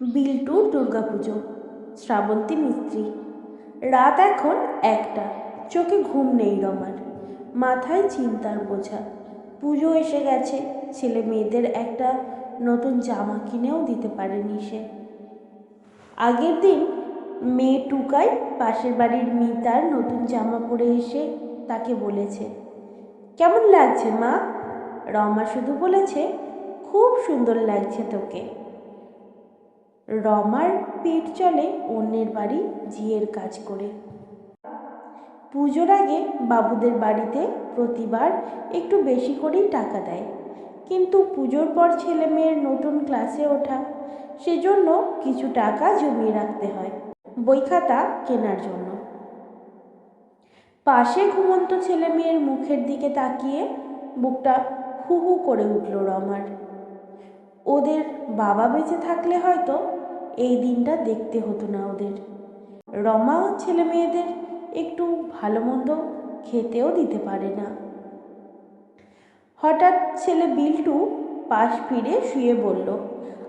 বিল্টুর দুর্গাপুজো, শ্রাবন্তী মিস্ত্রি। রাত এখন একটা, চোখে ঘুম নেই রমার, মাথায় চিন্তার বোঝা। পুজো এসে গেছে, ছেলে মেয়েদের একটা নতুন জামা কিনেও দিতে পারেনি সে। আগের দিন মেয়ে টুকাই পাশের বাড়ির মিতার নতুন জামা পরে এসে তাকে বলেছে, কেমন লাগছে মা? রমা শুধু বলেছে, খুব সুন্দর লাগছে তোকে। রমার পেট চলে অন্যের বাড়ি ঝিয়ের কাজ করে। পুজোর আগে বাবুদের বাড়িতে প্রতিবার একটু বেশি করেই টাকা দেয়। কিন্তু পুজোর পর ছেলে মেয়ের নতুন ক্লাসে ওঠা, সেজন্য কিছু টাকা জমিয়ে রাখতে হয় বই খাতা কেনার জন্য। পাশে ঘুমন্ত ছেলে মেয়ের মুখের দিকে তাকিয়ে বুকটা হু হু করে উঠল রমার। ওদের বাবা বেঁচে থাকলে হয়তো এই দিনটা দেখতে হতো না ওদের। রমা ছেলে মেয়েদের একটু ভালো মন্দ খেতেও দিতে পারে না। হঠাৎ ছেলে বিল্টু পাশ ফিরে শুয়ে বলল,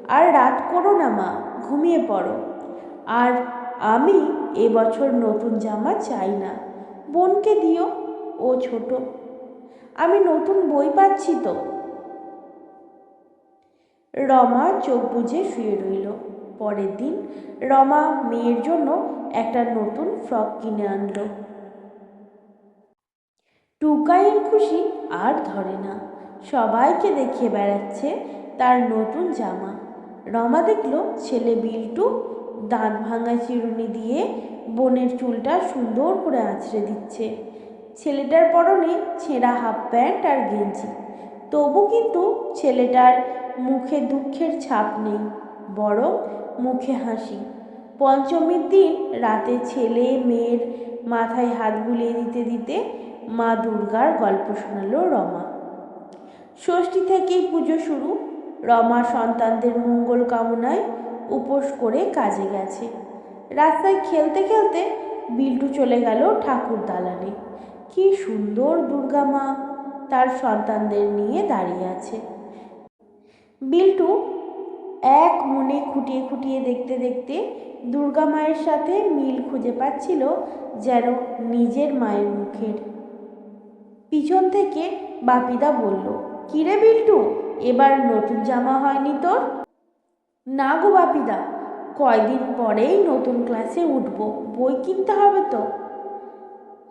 আর রাত করো না মা, ঘুমিয়ে পড়ো। আর আমি এবছর নতুন জামা চাই না, বোনকে দিও, ও ছোট। আমি নতুন বই পাচ্ছি তো। রমা চোখ বুজে শুয়ে রইল। পরের দিন রমা মেয়ের জন্য একটা নতুন ফ্রক কিনে আনলো। টুকাইয়ের খুশি আর ধরে না। সবাইকে দেখিয়ে বেড়াচ্ছে তার নতুন জামা। রমা দেখল ছেলে বিল্টু দাঁত ভাঙা চিরুনি দিয়ে বোনের চুলটা সুন্দর করে আঁচড়ে দিচ্ছে। ছেলেটার পরনে ছেঁড়া হাফ প্যান্ট আর গেঞ্জি। তবু কিন্তু ছেলেটার মুখে দুঃখের ছাপ নেই, বরং মুখে হাসি। পঞ্চমীর দিন রাতে ছেলে মেয়ের মাথায় হাত বুলিয়ে দিতে দিতে মা দুর্গার গল্প শোনালো রমা। ষষ্ঠী থেকেই পুজো শুরু। রমা সন্তানদের মঙ্গল কামনায় উপোস করে কাজে গেছে। রাস্তায় খেলতে খেলতে বিল্টু চলে গেল ঠাকুর দালানে। কি সুন্দর দুর্গা মা তার সন্তানদের নিয়ে দাঁড়িয়ে আছে। বিল্টু এক মনে খুঁটিয়ে খুঁটিয়ে দেখতে দেখতে দুর্গা মায়ের সাথে মিল খুঁজে পাচ্ছিল যেন নিজের মায়ের মুখের। পিছন থেকে বাপিদা বলল, কিরে বিল্টু, এবার নতুন জামা হয়নি তোর? না গো বাপিদা, কয়দিন পরেই নতুন ক্লাসে উঠবো, বই কিনতে হবে তো।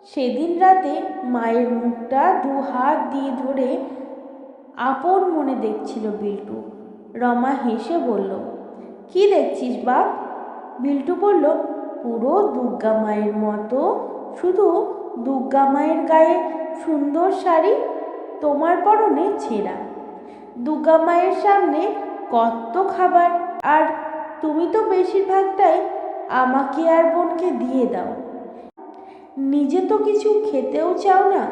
সেদিন রাতে মায়ের মুখটা দু হাত দিয়ে ধরে আপন মনে দেখছিল বিল্টু। রমা হেসে বলল, কি দেখছিস বাপ? বিল্টু বলল, পুরো দুর্গা মায়ের মতো, শুধু দুর্গা মায়ের গায়ে সুন্দর শাড়ি, তোমার পরনে ছেঁড়া। দুর্গা মায়ের সামনে কত খাবার, আর তুমি তো বেশিরভাগটাই আমাকে আর বোনকে দিয়ে দাও। নিজে তো কিছু খেতেও চাও না,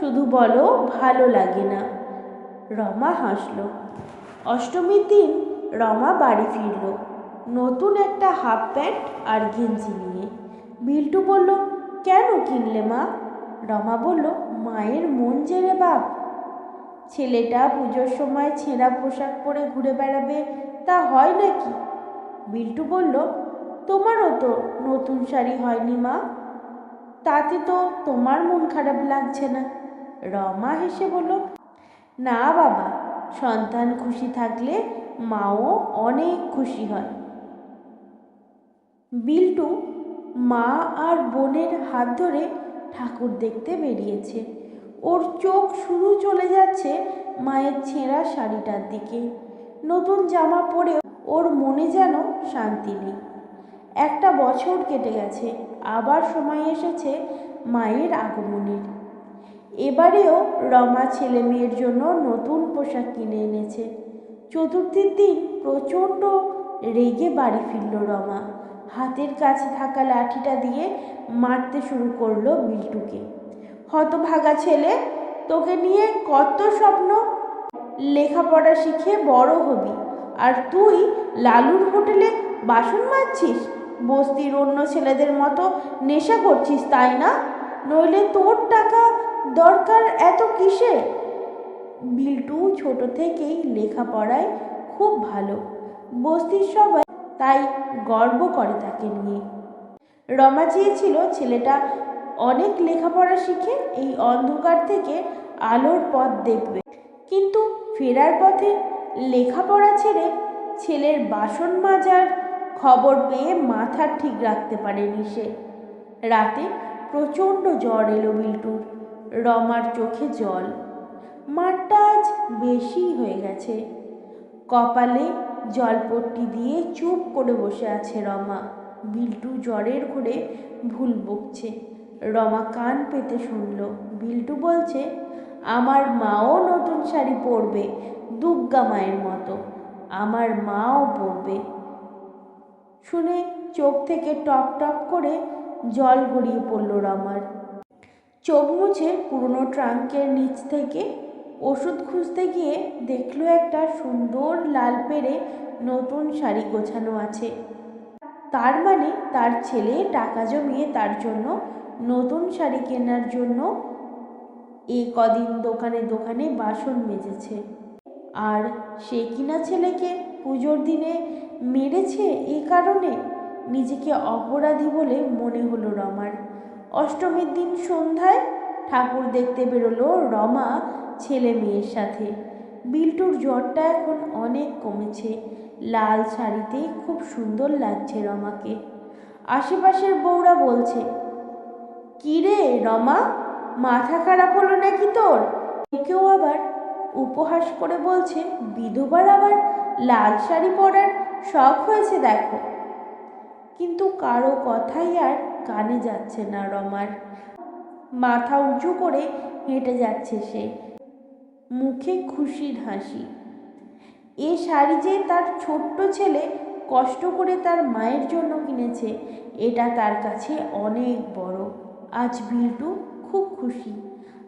শুধু বলো ভালো লাগে না। রমা হাসলো। অষ্টমীর দিন রমা বাড়ি ফিরল। নতুন একটা হাফ প্যান্ট আর গেঞ্জি নিয়ে। বিল্টু বলল, কেন কিনলে মা? রমা বলল, মায়ের মন জেরে বাপ। ছেলেটা পুজোর সময় ছেঁড়া পোশাক পরে ঘুরে বেড়াবে, তা হয় নাকি? বিল্টু বলল, তোমারও তো নতুন শাড়ি হয়নি মা। তাতে তো তোমার মন খারাপ লাগছে না। রমা হেসে বলল, না বাবা সন্তান খুশি থাকলে মাও অনেক খুশি হয়। বিল্টু মা আর বোনের হাত ধরে ঠাকুর দেখতে বেরিয়েছে। ওর চোখ শুরু চলে যাচ্ছে মায়ের ছেঁড়া শাড়িটার দিকে। নতুন জামা পরে ওর মনে যেন শান্তি নেই। একটা বছর কেটে গেছে, আবার সময় এসেছে মায়ের আগমনের। এবারেও রমা ছেলে মেয়ের জন্য নতুন পোশাক কিনে এনেছে। চতুর্থীর দিন প্রচণ্ড রেগে বাড়ি ফিরল রমা। হাতের কাছে থাকা লাঠিটা দিয়ে মারতে শুরু করল বিল্টুকে। হতভাগা ছেলে, তোকে নিয়ে কত স্বপ্ন? লেখাপড়া শিখে বড় হবি। আর তুই লালুর হোটেলে বাসন মাজছিস? বস্তির অন্য ছেলেদের মতো নেশা করছিস, তাই না? নইলে তোর টাকা দরকার এত কিসে বিল্টু ছোট থেকেই লেখাপড়ায় খুব ভালো। বস্তির সবাই তাই গর্ব করে তাকে নিয়ে। রমা চেয়েছিল ছেলেটা অনেক লেখাপড়া শিখে এই অন্ধকার থেকে আলোর পথ দেখবে। কিন্তু ফেরার পথে লেখাপড়া ছেড়ে ছেলের বাসন মাজার খবর পেয়ে মাথা ঠিক রাখতে পারেনি সে। রাতে প্রচণ্ড জ্বর এলো বিল্টুর। রমার চোখে জল। মাঠটা আজ বেশি হয়ে গেছে। কপালে জলপট্টি দিয়ে চুপ করে বসে আছে রমা। বিল্টু জ্বরের ঘোরে ভুল বকছে। রমা কান পেতে শুনল। বিল্টু বলছে, আমার মাও নতুন শাড়ি পরবে দুর্গা মায়ের মতো। আমার মাও পরবে। শুনে চোখ থেকে টপ টপ করে জল গড়িয়ে পড়ল রমার। চোখ মুছে পুরনো ট্রাঙ্কের নিচ থেকে ওষুধ খুঁজতে গিয়ে দেখল একটা সুন্দর লাল পেরে নতুন শাড়ি গোছানো আছে। তার মানে তার ছেলে টাকা জমিয়ে তার জন্য নতুন শাড়ি কেনার জন্য এই কদিন দোকানে দোকানে বাসন মেজেছে। আর সে কিনা ছেলেকে পুজোর দিনে মেরেছে এ কারণে? নিজেকে অপরাধী বলে মনে হলো রমার। অষ্টমীর দিন সন্ধ্যায় ঠাকুর দেখতে বেরোলো রমা ছেলে মেয়ের সাথে। বিল্টুর জ্বরটা এখন অনেক কমেছে। লাল শাড়িতে খুব সুন্দর লাগছে রমাকে। আশেপাশের বউরা বলছে, কি রে রমা, মাথা খারাপ হলো নাকি তোর? কেউ আবার উপহাস করে বলছে, বিধবার আবার লাল শাড়ি পরার শখ হয়েছে দেখো। কিন্তু কারও কথাই আর কানে যাচ্ছে না রমার। মাথা উঁচু করে হেঁটে যাচ্ছে সে। মুখে খুশির হাসি। এ শাড়ি যে তার ছোট্ট ছেলে কষ্ট করে তার মায়ের জন্য কিনেছে, এটা তার কাছে অনেক বড়। আজ বিল্টু খুব খুশি।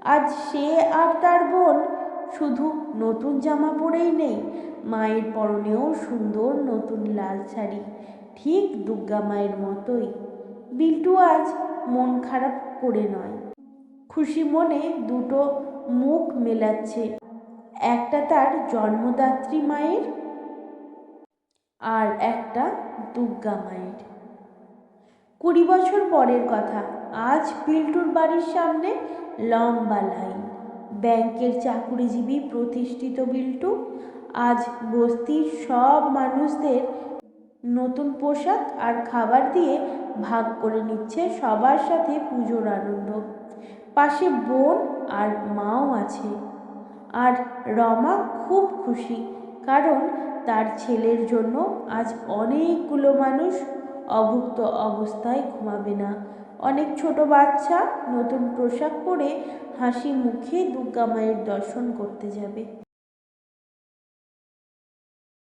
আজ সে আর তার বোন শুধু নতুন জামা পরেই নেই, মায়ের পরনেও সুন্দর নতুন লাল শাড়ি, ঠিক দুর্গা মায়ের মতোই। বিল্টু আজ মন খারাপ করে নয়। খুশি মনে দুটো মুখ মেলাচ্ছে। একটা তার জন্মদাত্রী মায়ের আর একটা দুর্গা মায়ের। কুড়ি বছর পরের কথা, আজ বিল্টুর বাড়ির সামনে লম্বা লাইন। ব্যাংকের চাকুরিজীবী প্রতিষ্ঠিত বিল্টু, আজ বস্তির সব মানুষদের নতুন পোশাক আর খাবার দিয়ে ভাগ করে নিচ্ছে সবার সাথে পুজোর আনন্দ। পাশে বোন আর মাও আছে। আর রমা খুব খুশি কারণ তার ছেলের জন্য আজ অনেকগুলো মানুষ অভুক্ত অবস্থায় ঘুমাবে না। অনেক ছোট বাচ্চা নতুন পোশাক পরে হাসি মুখে দুর্গা মায়ের দর্শন করতে যাবে।